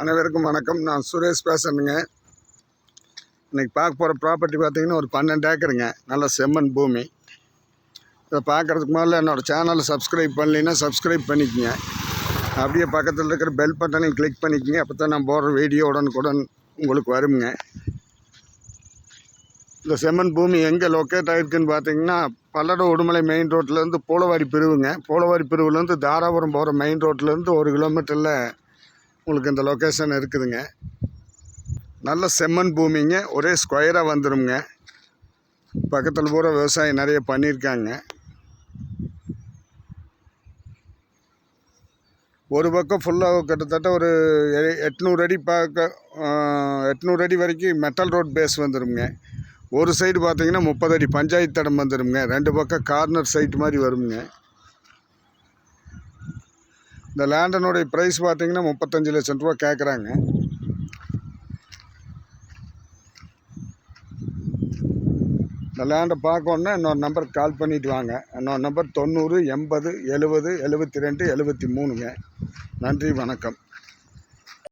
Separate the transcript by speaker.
Speaker 1: அனைவருக்கும் வணக்கம். நான் சுரேஷ் பேசுறேனுங்க. இன்றைக்கி பார்க்க போகிற ப்ராப்பர்ட்டி பார்த்தீங்கன்னா ஒரு பன்னெண்டு ஏக்கருங்க. நல்ல செம்மண் பூமி. இதை பார்க்குறதுக்கு முதல்ல என்னோடய சேனலை சப்ஸ்கிரைப் பண்ணலைன்னா சப்ஸ்கிரைப் பண்ணிக்கோங்க. அப்படியே பக்கத்தில் இருக்கிற பெல் பட்டனையும் கிளிக் பண்ணிக்கோங்க. அப்போ தான் நான் போடுற வீடியோ உடனுக்குடன் உங்களுக்கு வருங்க. இந்த செம்மண் பூமி எங்கே லொக்கேட் ஆகிருக்குன்னு பார்த்தீங்கன்னா பல்லட உடுமலை மெயின் ரோட்லேருந்து போலவாடி பிரிவுங்க. போலவாடி பிரிவுலேருந்து தாராபுரம் போகிற மெயின் ரோட்லேருந்து ஒரு கிலோமீட்டரில் உங்களுக்கு இந்த லொக்கேஷன் இருக்குதுங்க. நல்ல செம்மண் பூமிங்க. ஒரே ஸ்கொயராக வந்துடுங்க பக்கத்தில் பூரா விவசாயம் நிறைய பண்ணியிருக்காங்க. ஒரு பக்கம் ஃபுல்லாக கிட்டத்தட்ட ஒரு எ- எட்நூறு அடி பார்க்க எட்நூறு அடி வரைக்கும் மெட்டல் ரோட் பேஸ் வந்துடுங்க ஒரு சைடு பார்த்தீங்கன்னா முப்பது அடி பஞ்சாயத்து தடம் வந்துடுங்க ரெண்டு பக்கம் கார்னர் சைட் மாதிரி வருங்க இந்த லேண்டனுடைய ப்ரைஸ் பார்த்தீங்கன்னா முப்பத்தஞ்சு லட்சம் ரூபா கேட்குறாங்க. இந்த லேண்டை பார்க்கணுன்னா இன்னொரு நம்பருக்கு கால் பண்ணிட்டு வாங்க. இன்னொரு நம்பர் தொண்ணூறு எண்பது எழுபது எழுபத்தி ரெண்டு எழுபத்தி மூணுங்க. நன்றி வணக்கம்.